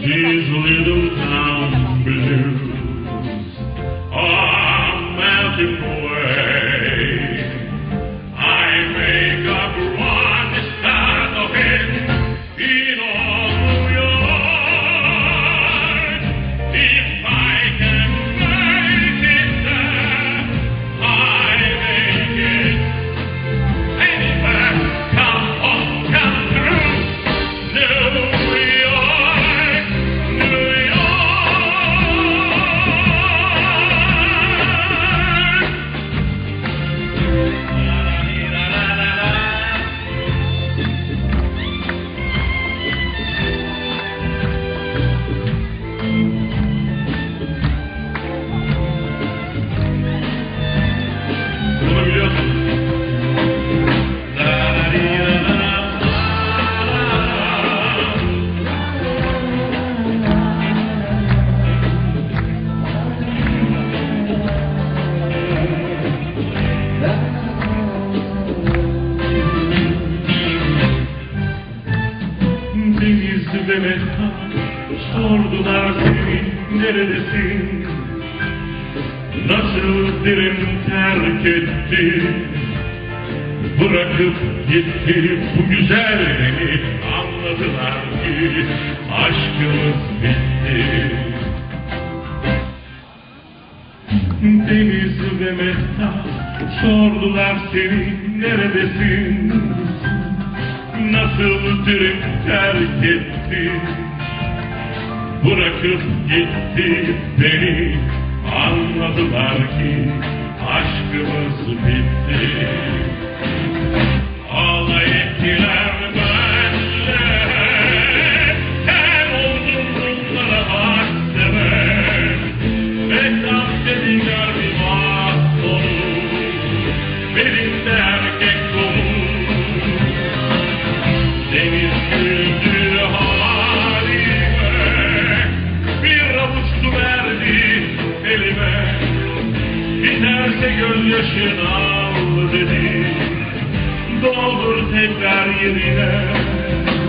Jesus. mesaj Sordular seni neredesin? Nasıl dilim terk etti? Bırakıp gitti bu güzel beni Anladılar ki aşkımız bitti. Deniz ve mehtap sordular seni neredesin? nasıl dürüp terk etti? Bırakıp gitti beni. Anladılar ki aşkımız bitti. de gözyaşın al dedi Doldur tekrar yerine.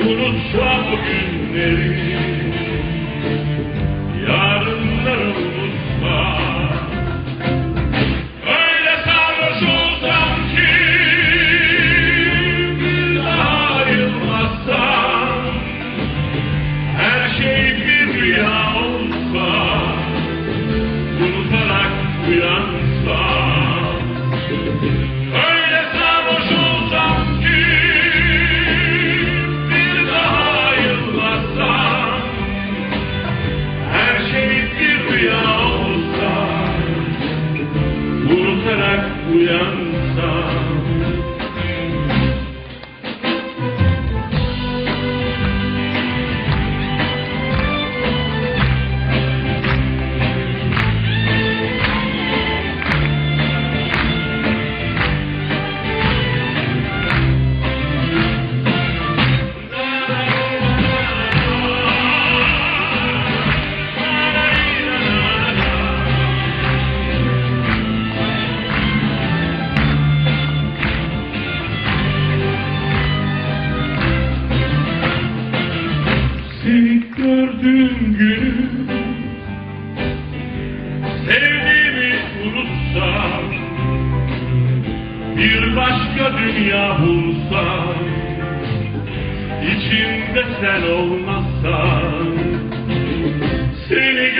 uno sciapo in neri. bir başka dünya bulsam İçinde sen olmazsan Seni